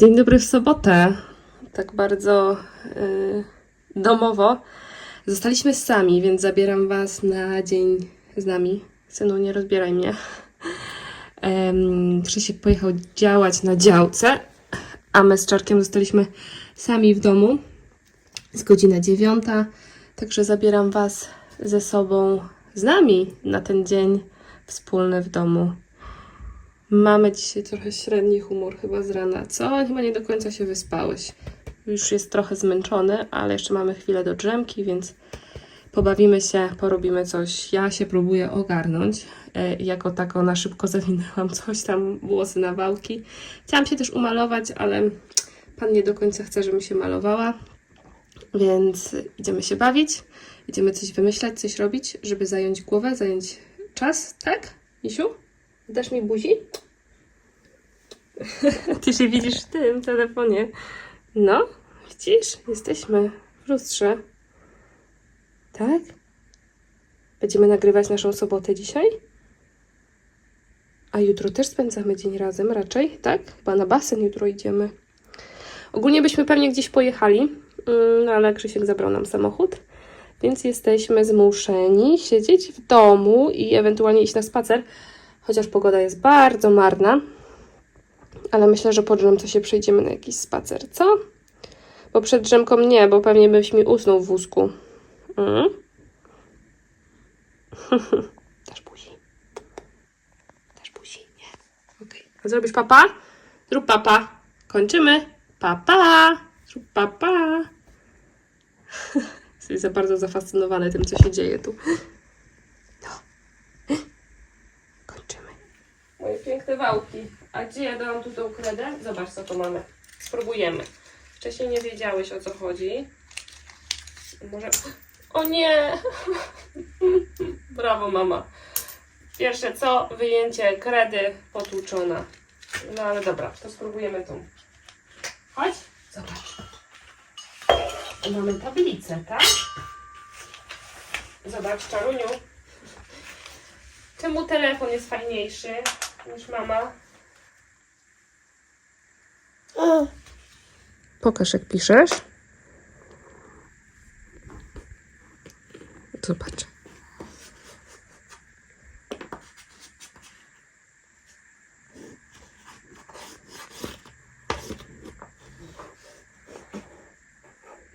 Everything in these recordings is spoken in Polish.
Dzień dobry w sobotę. Tak bardzo y, domowo. Zostaliśmy sami, więc zabieram Was na dzień z nami. Synu, nie rozbieraj mnie. Um, Krzysiek pojechał działać na działce, a my z Czarkiem zostaliśmy sami w domu. Jest godzina dziewiąta, także zabieram Was ze sobą, z nami na ten dzień wspólny w domu. Mamy dzisiaj trochę średni humor chyba z rana. Co? Chyba nie do końca się wyspałeś. Już jest trochę zmęczony, ale jeszcze mamy chwilę do drzemki, więc pobawimy się, porobimy coś. Ja się próbuję ogarnąć. E, Jako tako na szybko zawinęłam coś tam, włosy na wałki. Chciałam się też umalować, ale pan nie do końca chce, żebym się malowała. Więc idziemy się bawić, idziemy coś wymyślać, coś robić, żeby zająć głowę, zająć czas, tak? Misiu? Dasz mi buzi? Ty się widzisz w tym telefonie. No, widzisz? Jesteśmy w lustrze. Tak? Będziemy nagrywać naszą sobotę dzisiaj? A jutro też spędzamy dzień razem raczej, tak? Chyba na basen jutro idziemy. Ogólnie byśmy pewnie gdzieś pojechali, mm, no ale Krzysiek zabrał nam samochód, więc jesteśmy zmuszeni siedzieć w domu i ewentualnie iść na spacer, chociaż pogoda jest bardzo marna. Ale myślę, że po drzemce się przejdziemy na jakiś spacer, co? Bo przed drzemką nie, bo pewnie byś mi usnął w wózku. Mm? Dasz buzi. Dasz buzi, nie? Okej. A zrobisz papa? Zrób papa. Kończymy. Papa. Zrób papa. Jesteś za bardzo zafascynowany tym, co się dzieje tu. No. Kończymy. Moje piękne wałki. A gdzie ja dałam tu tą kredę? Zobacz, co tu mamy. Spróbujemy. Wcześniej nie wiedziałeś, o co chodzi. Może... O nie! Brawo, mama. Pierwsze co? Wyjęcie kredy potłuczona. No ale dobra, to spróbujemy tą. Chodź. Zobacz. Mamy tablicę, tak? Zobacz, Czaruniu. Czemu telefon jest fajniejszy niż mama? Pokaż, jak piszesz. Zobacz.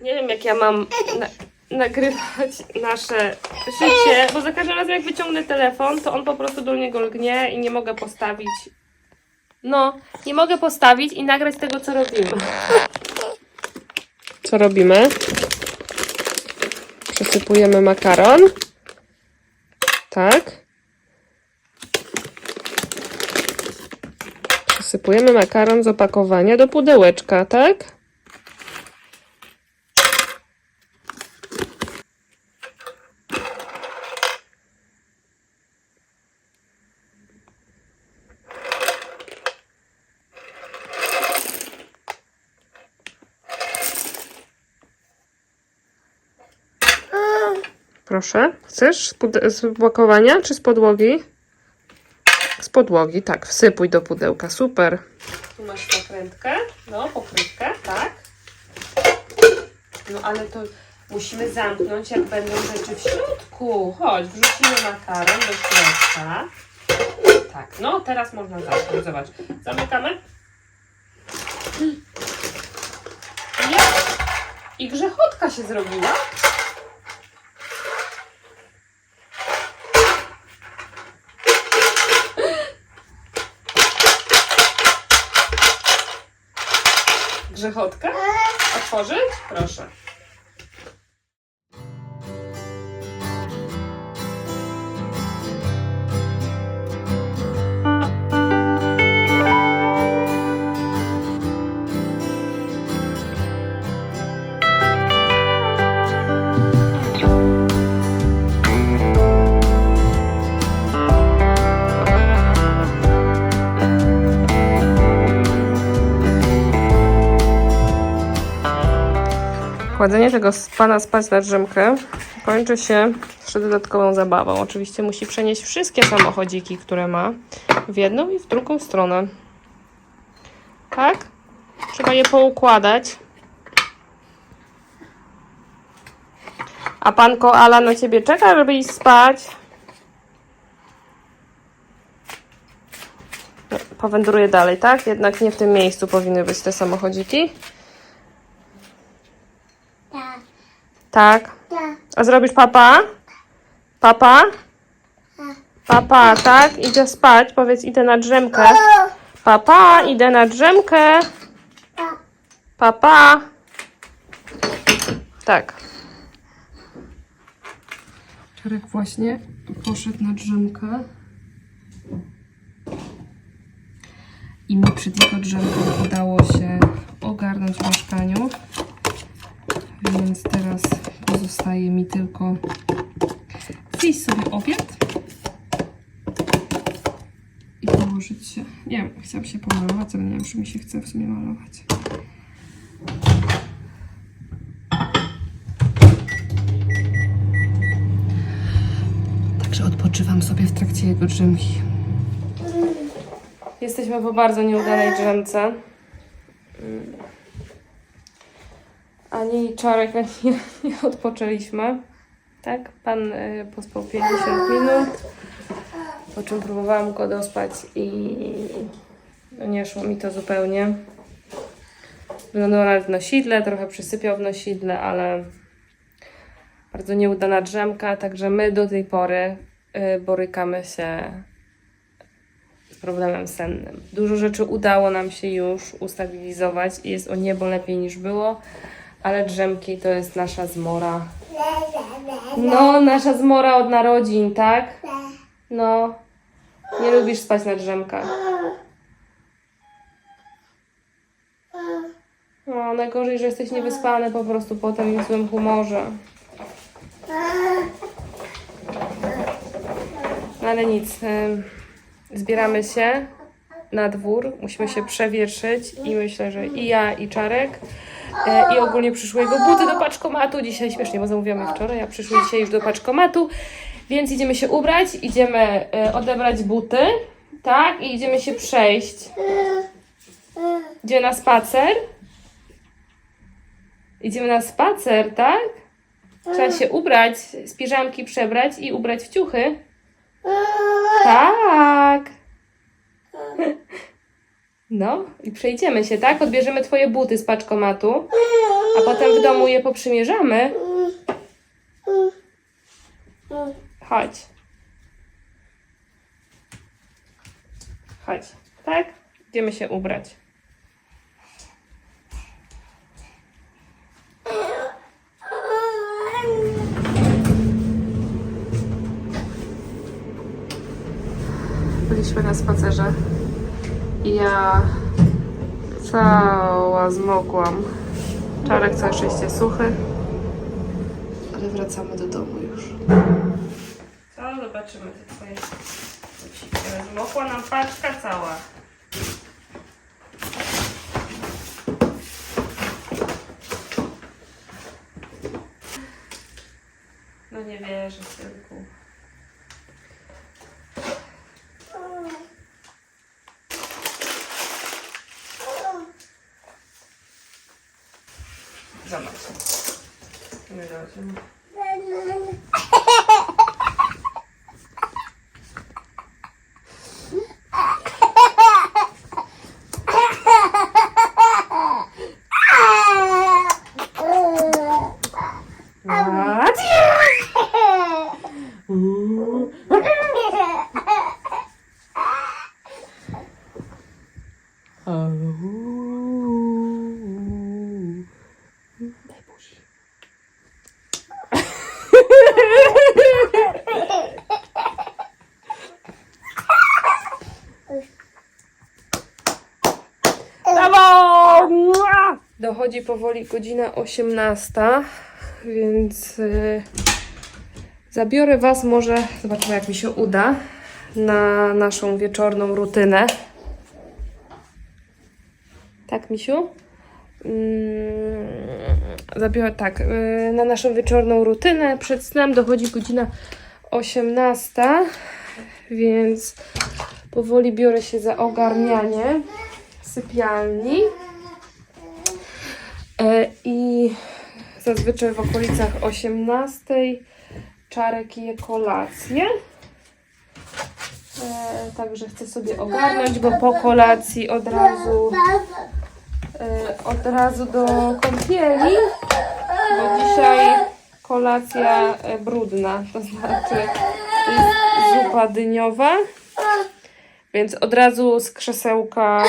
Nie wiem, jak ja mam nagrywać nasze życie, bo za każdym razem, jak wyciągnę telefon, to on po prostu do niego lgnie i nie mogę postawić. No, nie mogę postawić i nagrać tego, co robimy. Co robimy? Przesypujemy makaron. Tak. Przesypujemy makaron z opakowania do pudełeczka, tak? Proszę. Chcesz z, z czy z podłogi? Z podłogi, tak. Wsypuj do pudełka. Super. Tu masz pokrętkę. No, pokrywkę, tak. No, ale to musimy zamknąć, jak będą rzeczy w środku. Chodź, wrzucimy makaron do środka. Tak, no teraz można zamknąć. Zobacz. Zamykamy. I grzechotka się zrobiła. Grzechotka? Otworzyć? Proszę. Kładzenie tego pana spać na drzemkę kończy się jeszcze dodatkową zabawą. Oczywiście musi przenieść wszystkie samochodziki, które ma w jedną i w drugą stronę. Tak? Trzeba je poukładać. A pan koala na ciebie czeka, żeby iść spać. Powędruje dalej, tak? Jednak nie w tym miejscu powinny być te samochodziki. Tak, Tak. A zrobisz papa? Papa? Papa, tak? Idę spać. Powiedz, idę na drzemkę. Papa, idę na drzemkę. Papa. Tak. Czarek właśnie poszedł na drzemkę. I mi przed jego drzemką udało się ogarnąć w mieszkaniu. Więc teraz pozostaje mi tylko zjeść sobie obiad i położyć się. Nie wiem, chciałam się pomalować, ale nie wiem, czy mi się chce w sumie malować. Także odpoczywam sobie w trakcie jego drzemki. Jesteśmy po bardzo nieudanej drzemce. Mm. Ani Czarek, ani ja nie odpoczęliśmy. Tak? Pan y, pospał 50 minut, po czym próbowałam go dospać i no nie szło mi to zupełnie. Wyglądał nawet w nosidle, trochę przysypiał w nosidle, ale bardzo nieudana drzemka, także my do tej pory y, borykamy się z problemem sennym. Dużo rzeczy udało nam się już ustabilizować i jest o niebo lepiej niż było, ale drzemki to jest nasza zmora. No, nasza zmora od narodzin, tak? No, nie lubisz spać na drzemkach. No, najgorzej, że jesteś niewyspany po prostu potem w złym humorze. No ale nic. Zbieramy się na dwór, musimy się przewietrzyć i myślę, że i ja, i Czarek, i ogólnie przyszły jego buty do paczkomatu. Dzisiaj śmiesznie, bo zamówiłam wczoraj, a przyszły dzisiaj już do paczkomatu, więc idziemy się ubrać, idziemy e, odebrać buty, tak, i idziemy się przejść. Idziemy na spacer. Idziemy na spacer, tak? Trzeba się ubrać, z piżamki przebrać i ubrać w ciuchy. Tak. No i przejdziemy się, tak? Odbierzemy twoje buty z paczkomatu, a potem w domu je poprzymierzamy. Chodź. Chodź, tak? Idziemy się ubrać. Byliśmy na spacerze ja cała zmokłam. Czarek całe szczęście suchy, ale wracamy do domu już. Co? Zobaczymy te twoje. Zmokła nam paczka cała. No nie wierzę, synku. Zobacz. Nie dobrze. Daj buzi. Brawo! Mua! Dochodzi powoli godzina 18, więc y, zabiorę Was może, zobaczymy jak mi się uda, na naszą wieczorną rutynę. Tak, Misiu? Mm, zabiorę tak, y, na naszą wieczorną rutynę. Przed snem dochodzi godzina 18, więc powoli biorę się za ogarnianie sypialni. E, I zazwyczaj w okolicach 18 Czarek je kolację. E, także chcę sobie ogarnąć, bo po kolacji od razu e, od razu do kąpieli, bo dzisiaj kolacja brudna, to znaczy zupa dyniowa, więc od razu z krzesełka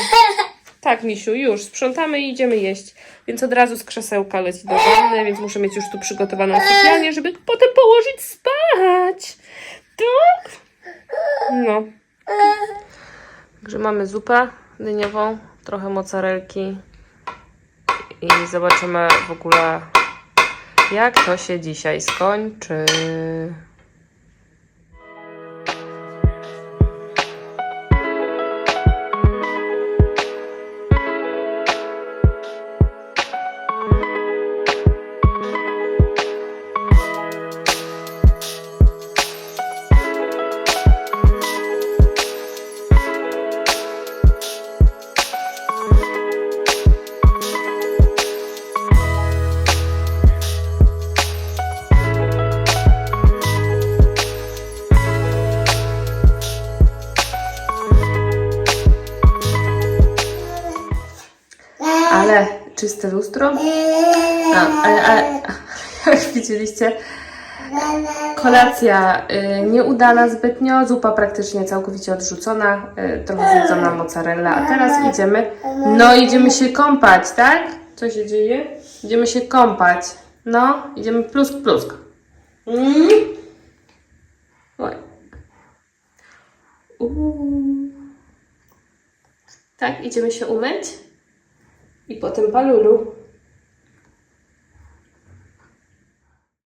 tak, Misiu, już sprzątamy i idziemy jeść. Więc od razu z krzesełka leci do wanny, więc muszę mieć już tu przygotowaną sypialnię, żeby potem położyć spać. Tak? No. Także mamy zupę dyniową, trochę mozzarelki i zobaczymy w ogóle jak to się dzisiaj skończy. Czyste lustro. A, ale, ale jak widzieliście, kolacja y, nieudana zbytnio, zupa praktycznie całkowicie odrzucona, y, trochę zjedzona mozzarella, a teraz idziemy, no idziemy się kąpać, tak? Co się dzieje? Idziemy się kąpać. No, idziemy plusk, plusk. Mm. Tak, idziemy się umyć. I potem palulu.